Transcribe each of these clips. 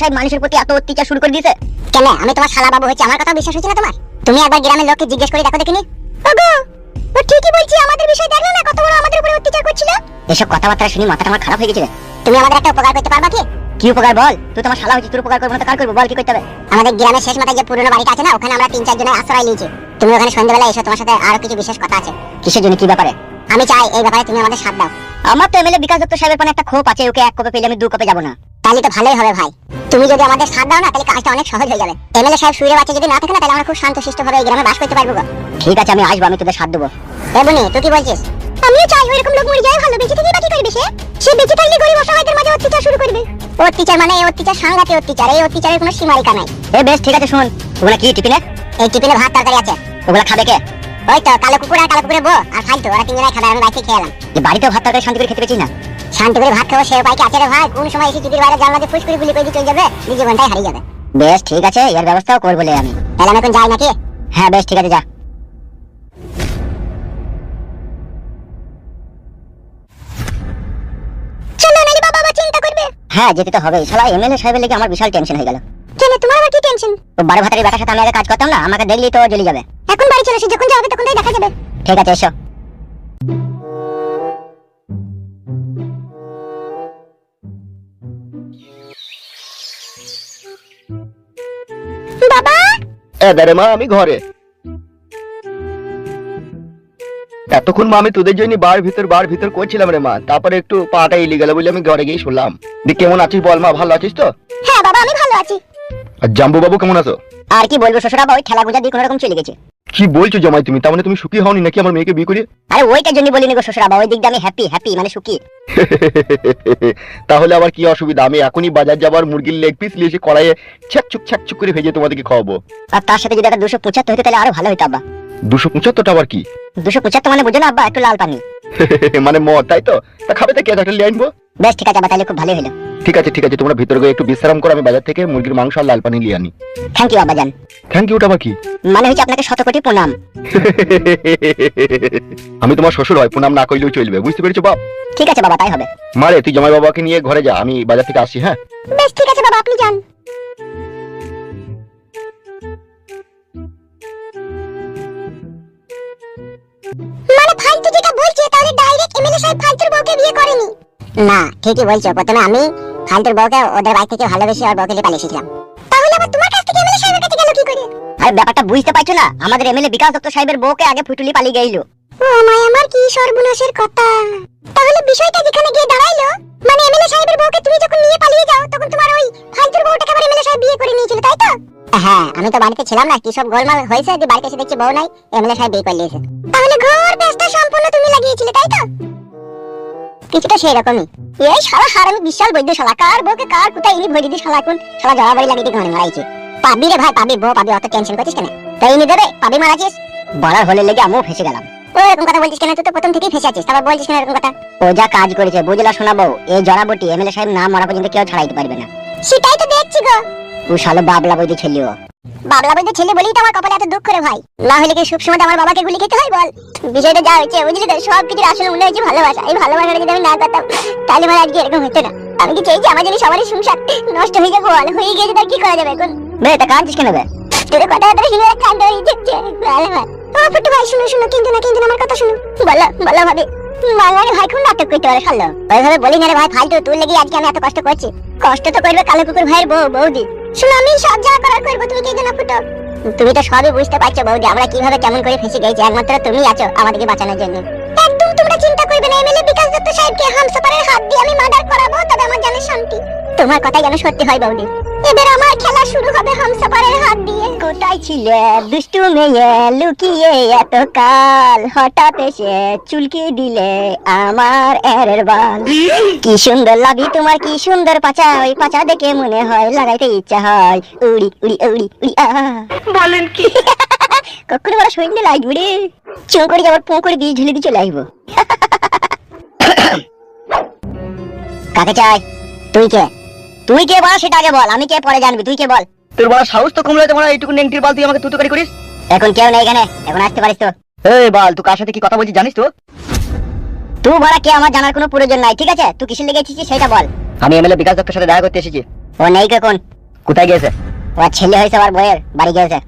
সাহেব মানুষের প্রতি এত অত্যাচার শুরু করে দিয়েছে? কেন, আমি তোমার শালা বাবু হচ্ছে আমার কথা বিশ্বাস হচ্ছে না তোমার? তুমি একবার গ্রামের লোককে জিজ্ঞেস করে দেখো দেখিনি? ওগো, ও ঠিকই বলছি, আমাদের বিষয় দেখল না কত বড় আমাদের উপরে অত্যাচার করছিল? এসব কথাবার্তা শুনি মাথাটা আমার খারাপ হয়ে গেছে তুমি আমাদের একটা উপকার করতে পারবা কি? কি উপকার বল? তুই তোমার শালা হয়েছিস, তোর উপকার করব না তো কার করব? বল কি করতে হবে? আমাদের গ্রামের শেষ মাথায় যে পুরনো বাড়িটা আছে না, ওখানে আমরা তিন চার জনের আশ্রয় নিয়েছি। তুমি ওখানে সন্ধ্যাবেলা এসো, তোমার সাথে আরও কিছু বিশেষ কথা আছে। কিসের জন্য, কি ব্যাপারে? আমি চাই এই ব্যাপারে তুমি আমাদের সাথ দাও। আমার তো এমএলএ বিকাশ দত্ত সাহেবের পানে একটা ক্ষোভ আছে, ওকে এক কপে পেলে আমি দু কপে যাব না। তাহলে তো ভালোই হবে ভাই। তুমি যদি আমাদের সাথ দাও না তাহলে কাজটা অনেক সহজ হয়ে যাবে। এমএলএ সাহেব শুয়ে বাচ্চা যদি না থাকে না তাহলে আমরা খুব শান্ত শিষ্ট ভাবে এই গ্রামে বাস করতে পারব ঠিক আছে আমি আসব আমি তোদের সাথ দেবো। এ বুনি তুই কি বলছিস? আমিও চাই ওইরকম লোক মরে যায় ভালো বেঁচে থেকে বাকি করবে সে। সে বেঁচে থাকলে গরিব অসহায়দের মাঝে অত্যাচার শুরু করবে। অত্যাচার মানে এই অত্যাচার সাংঘাতিক অত্যাচার। এই অত্যাচারের কোনো সীমারেখা নাই। এ বেশ ঠিক আছে শুন ওগুলা কি টিফিনে? এই টিফিনে ভাত তরকারি আছে। ওগুলা খাবে কে? ওই তো কালো কুকুর আর কালো কুকুরের বউ। আর ফালতু ওরা তিনজনে খাবে আমি বাইরে খেয়ে এলাম। যে বাড়িতেও ভাত তরকারি শান্তি করে খেতে পেয়েছিস না? শান্তি করে ভাত খাব সে উপায় কি আছে রে ভাই। কোন সময় এসে বাইরে জানলা দিয়ে ফুস করে গুলি করে দিয়ে চলে যাবে নিজে জীবনটাই হারিয়ে যাবে। বেশ ঠিক আছে এর ব্যবস্থাও করব আমি। তাহলে আমি এখন যাই নাকি? হ্যাঁ বেশ ঠিক আছে যা। হ্যাঁ যেতে তো হবেই। শালা এমএলএ সাহেবের লেগে আমার বিশাল টেনশন হয়ে গেল। কেন তোমার আবার কি টেনশন ও বারো ভাতারের বেটার সাথে আমি আগে কাজ করতাম না আমাকে দেখলেই তো জ্বলে যাবে। এখন বাড়ি চলে যখন যাবে তখন দেখা যাবে। ঠিক আছে এসো। এদারে মা, আমি ঘরে। এতক্ষণ মা, আমি তোদের জন্য বার ভিতর বার ভিতর করছিলাম রে মা। তারপরে একটু পাটা গেল বলে আমি ঘরে গিয়ে শুনলাম। দি, কেমন আছিস বল মা, ভালো আছিস তো? হ্যাঁ বাবা, আমি ভালো আছি। আর জাম্বু বাবু কেমন আছো? আর কি বলব শ্বশুরা ওই ঠেলা গুজা দিয়ে কোনো রকম চলে গেছে। কি বলছো জামাই তুমি? তার মানে তুমি সুখী হওনি নাকি আমার মেয়েকে বিয়ে করে আরে ওইটার জন্য বলিনি গো শ্বশুরা ওই দিক দিয়ে আমি হ্যাপি হ্যাপি মানে সুখী। তাহলে আবার কি অসুবিধা? আমি এখনই বাজার যাবার মুরগির লেগ পিস নিয়ে এসে কড়াইয়ে ছ্যাকচুক ছ্যাকচুক করে ভেজে তোমাদেরকে খাওয়াবো। আর তার সাথে যদি একটা দুশো পঁচাত্তর হতো তাহলে আরও ভালো হতো আব্বা। দুশো পঁচাত্তরটা আবার কি? দুশো পঁচাত্তর মানে বুঝো না আব্বা একটু লাল পানি। মানে মদ তাই তো? তা খাবে তো কে? একটা নিয়ে আনব বেশ ঠিক আছে আব্বা তাহলে খুব হলো। ঠিক আছে ঠিক আছে তোমরা ভিতরে গিয়ে একটু বিশ্রাম করো আমি বাজার থেকে মুরগির মাংস আর লাল পানি নিয়ে আনি। থ্যাংক ইউ আব্বা জান থ্যাংক ইউটা আবার কি? মানে হচ্ছে আপনাকে শত কোটি প্রণাম। আমি তোমার শ্বশুর হয় প্রণাম না করলেও চলবে বুঝতে পেরেছ বাপ? ঠিক আছে বাবা তাই হবে। মারে তুই জামাই বাবাকে নিয়ে ঘরে যা আমি বাজার থেকে আসছি হ্যাঁ? বেশ ঠিক আছে বাবা আপনি যান। মানে ফালতু যেটা বলছে তাহলে ডাইরেক্ট এমএলএ সাহেব ফালতুর বউকে বিয়ে করেনি? না ঠিকই বলছো প্রথমে আমি ফালতুর বউকে ওদের বাড়ি থেকে ভালোবেসে ওর বউকে পালিয়ে এসেছিলাম তাহলে আবার তোমার কাছ থেকে এমএলএ সাহেবের কাছে গেল কি করে? আরে ব্যাপারটা বুঝতে পারছ না? আমাদের এমএলএ বিকাশ দত্ত সাহেবের বউকে আগে ফুটুলি পালিয়ে গেইল। ও মাই আমার কি সর্বনাশের কথা। তাহলে বিষয়টা যেখানে গিয়ে দাঁড়াইলো মানে এমএলএ সাহেবের বউকে তুমি যখন নিয়ে পালিয়ে যাও তখন তোমার ওই ফালতুর বউটাকে আবার এমএলএ সাহেব বিয়ে করে নিয়েছিল তাই তো? হ্যাঁ আমি তো বাড়িতে ছিলাম না কি সব গোলমাল হয়েছে যে বাড়িতে এসে দেখছি বউ নাই এমএলএ সাহেব বিয়ে করে নিয়েছে। তাহলে ঘর ব্যস্ত সম্পূর্ণ তুমি লাগিয়েছিলে তাই তো? কিছুটা সেই রকমই এই শালা হারামি বিশাল বৈদ্য শালা। কার বউকে কার কোথায় ইনি ভরে দিদি শালা এখন? শালা জড়াবাড়ি লাগিয়ে দিয়ে ঘরে মারাইছে পাবি রে ভাই পাবি বউ পাবি অত টেনশন করছিস কেন? তাই ইনি দেবে পাবি মারাছিস বলার হলে লেগে আমিও ফেসে গেলাম। ও এরকম কথা বলছিস কেন? তুই তো প্রথম থেকেই ফেসে আছিস। তারপর বলছিস কেন এরকম কথা? ও যা কাজ করেছে বুঝলা শোনাবো এই জড়াবটি এমএলএ সাহেব না মরা পর্যন্ত কেউ ছাড়াইতে পারবে না। সেটাই তো দেখছি গো। ও শালো বাবলা বইতে ছেলেও বাবলা বৈদ্য ছেলে বলেই তো আমার কপালে এত দুঃখ রে ভাই। না হলে কি সবসময় আমার বাবাকে গুলি খেতে হয় বল? বিষয়টা যা হয়েছে বুঝলি তো? সব কিছুর আসলে মনে হয়েছে ভালোবাসা। এই ভালোবাসাটা যদি আমি না করতাম তাহলে আমার আজকে এরকম হতো না। আমি কি চাইছি আমার জন্য সবারই সংসার নষ্ট হয়ে যাব বল? হয়ে গেছে তার কি করা যাবে এখন? বে তা কাঁদছিস কেন বে? তোর কথা কথা শুনে কান্দ হয়ে যাচ্ছে। ভাই ও ফুটু ভাই শুনো শুনো কিন্তু না কিন্তু আমার কথা শুনো। বলো বলো ভাবি। মালারে ভাই কোন নাটক করতে পারে খাল্লো ওইভাবে বলি না রে ভাই ফালতু তোর লেগে আজকে আমি এত কষ্ট করছি। কষ্ট তো করবে কালো কুকুর ভাইয়ের বউ বৌদি। শুনো, আমি সব যা করার করব, তুমি কি না ফুটো? তুমি তো সবই বুঝতে পারছ, বৌদি, আমরা কীভাবে কেমন করে ফেসে গেছি, একমাত্র তুমি আছো আমাদেরকে বাঁচানোর জন্য। একদম তোমরা চিন্তা করবে না, এমএলএ বিকাশ দত্ত সাহেবকে হামসাপারের হাত দিয়ে আমি মার্ডার করাবো, তবে আমার জানে শান্তি। তোমার কথা যেন সত্যি হয়, বৌদি। এবার আমার খেলা শুরু ছিলে দুষ্টু মেয়ে লুকিয়ে এত কাল হঠাৎ এসে চুলকি দিলে আমার এরের বাল। কি সুন্দর লাগি তোমার কি সুন্দর পাচা ওই পাচা দেখে মনে হয় লাগাইতে ইচ্ছা হয়। উড়ি উড়ি উড়ি উড়ি আহ। বলেন কি? কখনো বড় সৈন্য লাগবে রে চুঁ করে যাবার পুঁ করে দিয়ে ঝুলে দিয়ে চলে আসব। কাকে চাই? তুই কে? তুই কে বল সেটা আগে বল। আমি কে পরে জানবি? তুই কে বল? তোর বড় সাহস তো কমলে তোমার এইটুকু নেংটির বাল তুই আমাকে তুতুকারি করিস? এখন কেউ নেই এখানে এখন আসতে পারিস তো। এই বাল তুই কার সাথে কি কথা বলছিস জানিস তো? তুই বলা কে আমার জানার কোনো প্রয়োজন নাই ঠিক আছে? তুই কিসের লেগে এসেছিস সেটা বল। আমি এমএলএ বিকাশ দত্তের সাথে দেখা করতে এসেছি। ও নেই কে কোন? কোথায় গিয়েছে? ও ছেলে হয়েছে আমার বইয়ের বাড়ি গিয়েছে।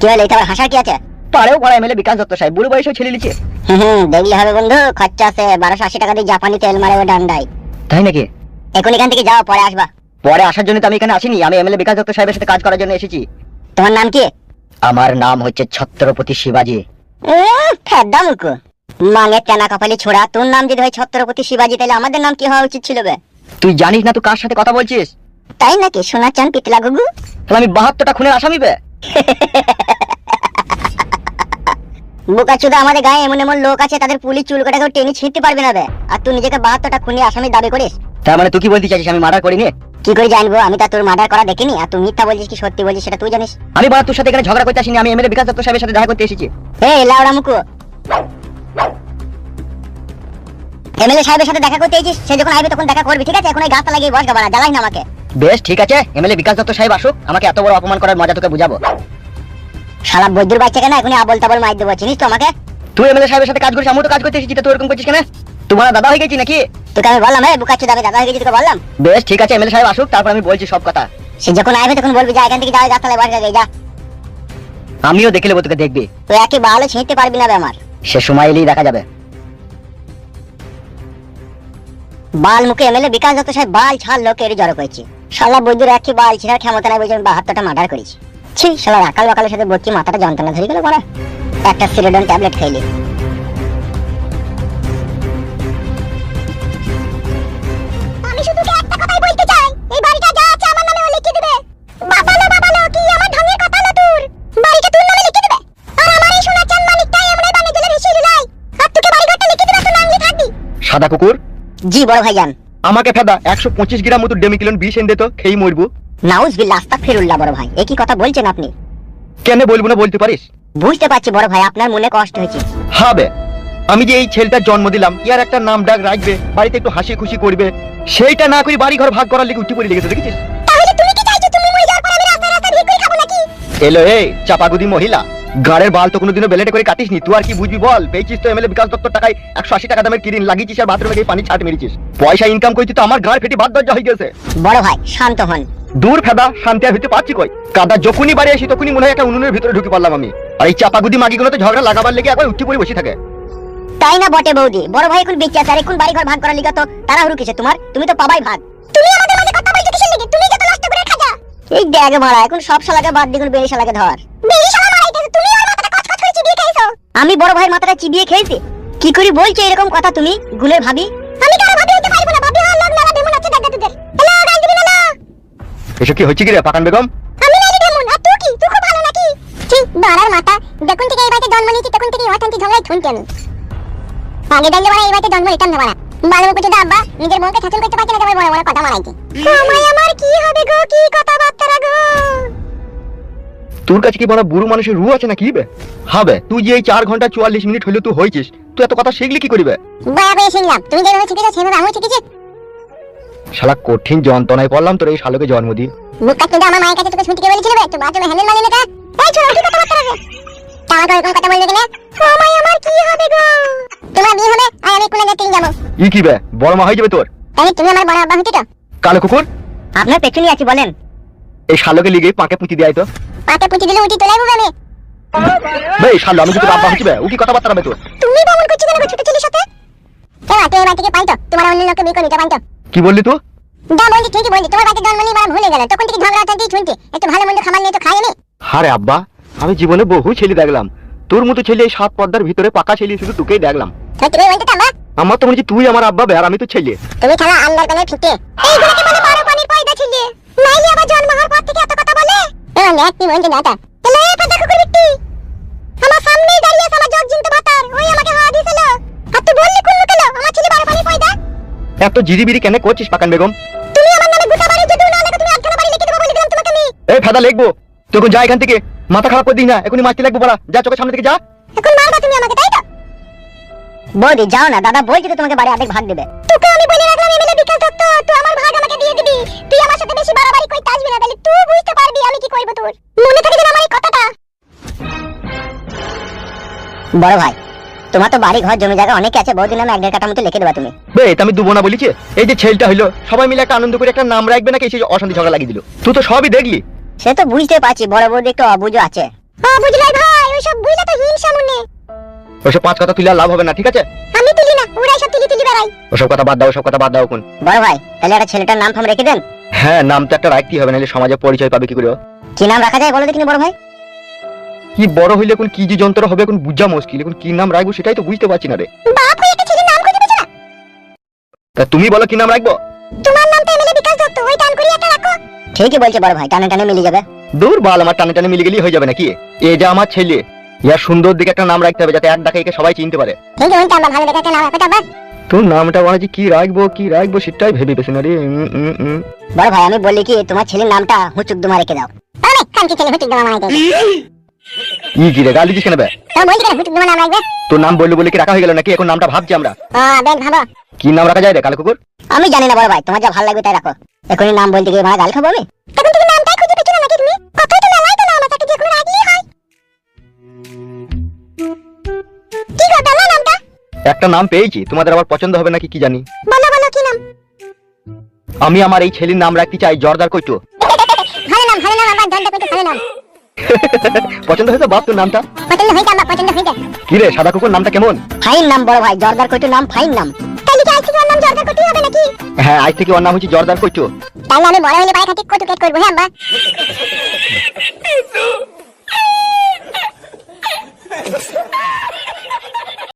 কি হলো এটা আবার হাসার কি আছে? পারেও পড়া এমএলএ বিকাশ দত্ত সাহেব বুড়ো বয়সেও ছেলে লিছে হুম হুম দেখলে হবে বন্ধু খরচা আছে বারোশো আশি টাকা দিয়ে জাপানি তেল মারে ও ডান্ডাই তাই নাকি? এখন এখান থেকে যাও পরে আসবা। পরে আসার জন্য তো আমি এখানে আসিনি। আমি এমএলএ বিকাশ দত্ত সাহেবের সাথে কাজ করার জন্য এসেছি। তোমার নাম কি? আমার নাম হচ্ছে ছত্রপতি শিবাজি। ফেদ্দা মুকু মাঙে চেনা কপালি ছোড়া তোর নাম যদি হয় ছত্রপতি শিবাজি তাহলে আমাদের নাম কি হওয়া উচিত ছিল বে? তুই জানিস না তুই কার সাথে কথা বলছিস? তাই নাকি সোনা চান পিতলা গুগু তাহলে আমি বাহাত্তরটা খুনের আসামি বে? বোকা চুদা আমাদের গায়ে এমন এমন লোক আছে তাদের পুলিশ চুল কাটা কেউ টেনে ছিঁড়তে পারবে না বে। আর তুই নিজেকে বাহাত্তরটা খুনি আসামি দাবি করিস? তার মানে তুই কি বলতে চাইছিস আমি মার্ডার করিনি? কি করে জানব? আমি তা তোর মার্ডার করা দেখিনি। আর তুই মিথ্যা বলছিস কি সত্যি বলছিস সেটা তুই জানিস? আমি বাবা তোর সাথে এখানে ঝগড়া করতে আসিনি আমি এমএলএ বিকাশ দত্ত সাহেবের সাথে দেখা করতে এসেছি। হে লাউড়া মুকু। এমএলএ সাহেবের সাথে দেখা করতে এসেছিস? সে যখন আইবে তখন দেখা করবি ঠিক আছে? এখন এই গাছটা লাগিয়ে বস গাবানা জ্বালাই না আমাকে। বেশ ঠিক আছে। এমএলএ বিকাশ দত্ত সাহেব আসুক আমাকে এত বড় অপমান করার মজা তোকে বুঝাবো। শালা বৈদ্যুর বাচ্চা কেন? এখনই আবল তাবল মার দেবো চিনিস তো আমাকে? তুই এমএলএ সাহেবের সাথে কাজ করিস আমি তো কাজ করতে এসেছি তুই এরকম করছিস কেন? তোমার দাদা হয়ে গেছি নাকি? তোকে আমি বললাম হ্যাঁ বুকা চুদা আমি দাদা হয়ে গেছি তোকে বললাম। বেশ ঠিক আছে এমএলএ সাহেব আসুক তারপর আমি বলছি সব কথা। সে যখন আইবে তখন বলবি যা এখান থেকে যাও গাছতলায় বস গাছে যা। আমিও দেখে নেব তোকে দেখবি। তুই একে ভালো ছিঁড়তে পারবি না বে আমার। সে সময় এলেই দেখা যাবে। বাল মুখে এমএলএ বিকাশ দত্ত সাহেব বাল ছাড় লোকের জড়ো করেছি। শালা বৈদ্যুর একই বাল ছিঁড়ার ক্ষমতা নাই বুঝে আমি বাহাত্তরটা মার্ডার করেছি। ছি শালা রাকাল বাকালের সাথে বলছি মাথাটা যন্ত্রণা ধরে গেল বড় একটা সিরোডন ট্যাবলেট খাইলি। সাদা কুকুর? জি বড় ভাইজান। আমাকে ফেদা একশো পঁচিশ গ্রাম মতো ডেমিকিলন বিষ এনে তো খেয়ে মরবো। নাউজ বিল্লাহ আস্তাগফিরুল্লাহ বড় ভাই। একই কথা বলছেন আপনি? কেন বলব না বলতে পারিস? বুঝতে পারছি বড় ভাই আপনার মনে কষ্ট হয়েছে। হবে আমি যে এই ছেলেটার জন্ম দিলাম ইয়ার একটা নাম ডাক রাখবে বাড়িতে একটু হাসি খুশি করবে। সেইটা না করে বাড়ি ঘর ভাগ করার লিগে উঠি পড়ে লেগেছে দেখেছিস? তাহলে তুমি কি চাইছো তুমি মরে যাওয়ার পর আমি রাস্তায় রাস্তায় ভিড় করে খাব নাকি? এলো এই চাপাগুদি মহিলা। গাড়ের বাল তো কোনোদিনও বেলেটে করে কাটিস নি তুই আর কি বুঝবি বল? পেয়েছিস তো এমএলএ বিকাশ দত্তর টাকায় একশো আশি টাকা দামের কিরিন লাগিয়েছিস আর বাথরুমে গিয়ে পানি ছাট মেরেছিস। পয়সা ইনকাম করছি তো আমার গাড় ফেটে বাদ দরজা হয়ে গেছে। বড় ভাই শান্ত হন। দূর ফেদা শান্তি আর হইতে পারছি কই? কাদা যখনই বাড়ি আসি তখনই মনে হয় একটা উনুনের ভিতরে ঢুকে পারলাম আমি। আর এই চাপাগুদি মাগিগুলো তো ঝগড়া লাগাবার লেগে একবার উঠি পড়ে বসে থাকে। তাই না বটে বৌদি? বড় ভাই এখন বেঁচে আছে আর এখন বাড়ি ঘর ভাগ করার লিগা তো তারা হুরু কিসে তোমার? তুমি তো পাবাই ভাগ। তুমি আমাদের মাঝে কথা বলছো কিসের লেগে? তুমি যত নষ্ট করে খাজা এই দেখ ভাড়া এখন সব শালাকে বাদ দিগুন বেরি শালাকে ধর। মারাইতেছো তুমি মাথাটা চিবিয়ে আমি বড় ভাইয়ের মাথাটা চিবিয়ে খেয়েছি। কি করে বলছো এরকম কথা তুমি গুলের ভাবি? আমি কারও ভাবি হইতে পারব না ভাবি হওয়ার লোক নালা দেমন আছে দেখা তোদের হ্যালো গাল দিবি না এসব কি হচ্ছে কি রে পাকান বেগম? আমি নালি দেমন আর তুই কি? তুই খুব ভালো নাকি? ছি বাড়ার মাথা। যখন থেকে এই বাড়িতে জন্ম নিয়েছি তখন থেকে অশান্তি ঝগড়ায় শুনছি আমি। আগে জানলে বড় এই বাড়িতে জন্ম নিতাম না বড়া বালু। কুচু আব্বা নিজের মনকে শাসন করতে পারছে না বড় বড় কথা মারাইছে সময় আমার কি হবে গো কি গো তোর কাছে কি বড় বুড়ো মানুষের রু আছে না কি বে হবে। তুই যে এই চার ঘণ্টা চুয়াল্লিশ মিনিট হইলে তুই হয়েছিস তুই এত কথা শিখলি কি করিবে? বয়া বয়া তুমি যেভাবে শিখেছো সেভাবে আমিও শিখেছি। শালা কঠিন যন্ত্রণায় পড়লাম তোর এই শালোকে জন্ম দিয়ে বুকা কিন্তু আমার মায়ের কাছে তোকে শুনতে বলেছিল বে। বাথরুমে হ্যান্ডেল মারলি না এই ছোট কি কথাবার্তা আছে তাও তো এরকম কথা বললে কেন? সময় আমার কি হবে গো? তোমার বিয়ে হবে আর আমি যেতে যাব। ই কি বে? বড় মা হয়ে যাবে তোর? তাহলে তুমি আমার বড় আব্বা হতে তো? কালো কুকুর? আপনার পেছনে আছি বলেন। এই শালোকে লিগে পাকে পুঁতি দেয় তো। পাতে পুঁতি দিলে উঠি তোলাই আমি বে শালো আমি কিন্তু আব্বা হচ্ছে বে ও কি কথাবার্তা হবে তোর তুমি বমন করছ কেন ছোট ছেলের সাথে? কেন তুই এবার থেকে পাইতো তোমার অন্য লোককে বিয়ে করে নিতে পাইতো। কি বললি তুই? দা বলছি ঠিকই বলছি তোমার বাড়িতে জন্ম নিয়ে মারা ভুলে গেলে তখন থেকে ঝগড়া অশান্তি শুনছি একটু ভালো মন্দ খাবার নিয়ে তো খাইনি। আরে আব্বা আমি জীবনে বহু ছেলে দেখলাম তোর মতো ছেলে এই সাত পর্দার ভিতরে পাকা ছেলে শুধু তোকেই দেখলাম। তো তুমি বলতে তাম্বা আমার তো মনে হচ্ছে তুই আমার আব্বা বে আর আমি তো ছেলে। তুমি খেলা আন্ডার প্যানের ফিতে। এইগুলোকে বলে বড় পানির পয়দা ছিলে নাইলে আবার জন্ম হওয়ার পর থেকে এত কথা বলে? বলতে কুকুর বিট্টি আমার সামনেই দাঁড়িয়ে জগ জিনতে ভাতার ওই আমাকে হাওয়া দিয়েছিল। আর তুই বললি কোন আমার ছেলে পয়দা। এত জিরিবিরি কেন করছিস পাকান বেগম? তুমি আমার নামে গোটা বাড়ি যদি না লাগে তুমি আটখানা বাড়ি লিখে দেবো বলে দিলাম তোমাকে আমি। এই ফেদা লিখব। তখন যা এখান থেকে। মাথা খারাপ করে দিস না। এখনই মাছতে লাগবো বলা যা চোখের সামনে থেকে যা। এখন মারবা তুমি আমাকে তাই তো? বৌদি যাও না। দাদা বলছি তো তোমাকে বাড়ি অর্ধেক ভাগ দেবে। তোকে আমি বলে রাখলাম বেশি বাড়াবাড়ি করতে আসবি না তাহলে তুই বুঝতে পারবি আমি কি করব তোর। মনে থাকে যেন আমার এই কথাটা। বড় ভাই তোমার তো বাড়ি ঘর জমি জায়গা অনেক আছে বহুদিন নামে এক দেড় কাটা মতো লিখে দেবা তুমি। বে এটা আমি দুবো না বলিছে? এই যে ছেলেটা হইল সবাই মিলে একটা আনন্দ করে একটা নাম রাখবে নাকি সেই অশান্তি ঝগড়া লাগিয়ে দিল। তুই তো সবই দেখলি। সে তো বুঝতে পারছি বড় বৌদি একটু অবুঝো আছে। ও বুঝলাই ভাই ওইসব বুঝলে তো হিংসা মনে। ওসব পাঁচ কথা তুলে লাভ হবে না ঠিক আছে? আমি তুলি না ওরাই সব তুলি তুলি বেড়াই ওসব কথা বাদ দাও ওসব কথা বাদ দাও কোন বড় ভাই তাহলে একটা ছেলেটার নাম ফাম রেখে দেন। হ্যাঁ নাম তো একটা রাখতেই হবে নাহলে সমাজে পরিচয় পাবে কি করে কি নাম রাখা যায় বলো দেখিনি বড় ভাই? কি বড় হইলে কোন কি যে যন্ত্র হবে কোন বুঝা মুশকিল এখন কি নাম রাখব সেটাই তো বুঝতে পারছি না রে। বাপ হয়ে একটা ছেলের নাম খুঁজে পেছো না? তা তুমি বলো কি নাম রাখব? তোমার নাম তো এমএলএ বিকাশ দত্ত ওই টান করি একটা রাখো। ঠিকই বলছে বড় ভাই টানে টানে মিলে যাবে। দূর বাল আমার টানে টানে মিলে গেলেই হয়ে যাবে নাকি? এ যে আমার ছেলে ইয়ার সুন্দর দিকে একটা নাম রাখতে হবে যাতে এক ডাকে একে সবাই চিনতে পারে। ঠিক আছে ওইটা আমরা ভালো দেখে একটা নাম রাখো বাস তোর নামটা যে কি রাখব কি রাখব সেটাই ভেবে পেছি না রে। বড় ভাই আমি বলি কি তোমার ছেলের নামটা হুচুক দুমা রেখে দাও। তাহলে কানকি ছেলে হুটুক দেওয়া মানাইতে ই কি রে গালি দিস কেন বে? তো বলছি কেন হুটুক দেওয়া নাম রাখবে? তোর নাম বলল বলে কি রাখা হয়ে গেল নাকি? এখন নামটা ভাবছি আমরা। বেশ কি নাম রাখা যায় রে কালো কুকুর? আমি জানি না বড় ভাই তোমার যা ভালো লাগবে তাই রাখো। এখনই নাম বলতে গিয়ে ভাড়া গাল খাব আমি? তখন তুমি নামটাই খুঁজে পেছো না নাকি তুমি? কথাই তো মেলায় তো নাম আছে যে কোনো রাখলেই হয়। একটা নাম পেয়েছি তোমাদের আবার পছন্দ হবে নাকি কি জানি? বলো বলো কি নাম? আমি আমার এই ছেলের নাম রাখতে চাই জর্দার কইটো ভালো নাম ভালো নাম আমার কিন্তু ভালো নাম। পছন্দ হয়েছে বাপ তোর নামটা? পছন্দ হয়েছে আমার পছন্দ হয়েছে। কি রে সাদা কুকুর নামটা কেমন? ফাইন নাম বড় ভাই জর্দার কইটু নাম ফাইন নাম। তাহলে কি আজ থেকে ওর নাম জর্দা করতেই হবে নাকি? হ্যাঁ আজ থেকে ওর নাম হচ্ছে জর্দার কইটো তাহলে আমি বড় হলে পায়ে খাটি কটু কেট করব হ্যাঁ আব্বা?